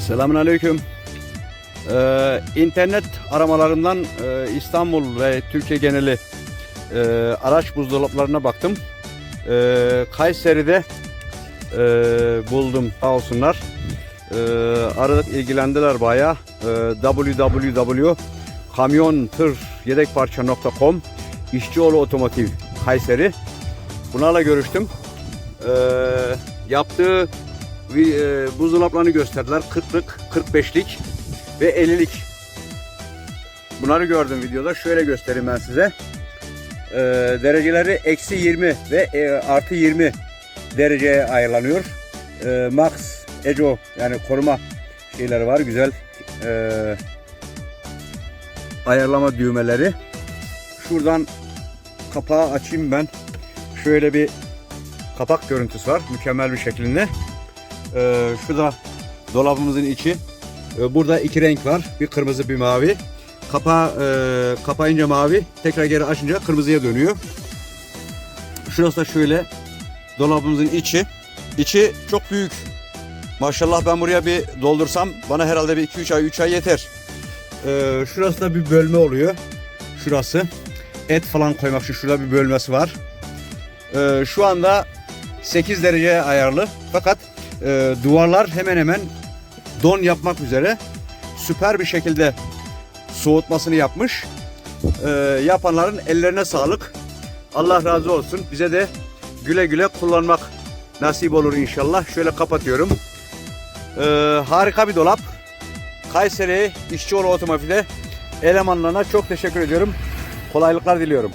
Selamun Aleyküm. Ee, internet aramalarından e, İstanbul ve Türkiye geneli e, araç buzdolaplarına baktım. E, Kayseri'de e, buldum sağ olsunlar. E, aradık ilgilendiler bayağı. E, www.kamyontırYedekparça.com İşçioğlu Otomotiv Kayseri. Bunlarla görüştüm. E, yaptığı e, buzdolaplarını gösterdiler. 40'lık, 45'lik ve 50'lik. Bunları gördüm videoda. Şöyle göstereyim ben size. E, dereceleri eksi 20 ve e, artı 20 dereceye ayarlanıyor. E, Max, Eco yani koruma şeyleri var. Güzel ayarlama düğmeleri. Şuradan kapağı açayım ben. Şöyle bir kapak görüntüsü var. Mükemmel bir şeklinde. Ee, şu da dolabımızın içi. Ee, burada iki renk var. Bir kırmızı bir mavi. Kapağı e, kapayınca mavi. Tekrar geri açınca kırmızıya dönüyor. Şurası da şöyle. Dolabımızın içi. İçi çok büyük. Maşallah ben buraya bir doldursam bana herhalde bir 2-3 ay 3 ay yeter. Ee, şurası da bir bölme oluyor. Şurası. Et falan koymak için şurada bir bölmesi var. Ee, şu anda 8 dereceye ayarlı. Fakat e, duvarlar hemen hemen don yapmak üzere süper bir şekilde soğutmasını yapmış. Ee, yapanların ellerine sağlık. Allah razı olsun. Bize de güle güle kullanmak nasip olur inşallah. Şöyle kapatıyorum. Ee, harika bir dolap. Kayseri İşçioğlu Otomotiv'de elemanlarına çok teşekkür ediyorum. Kolaylıklar diliyorum.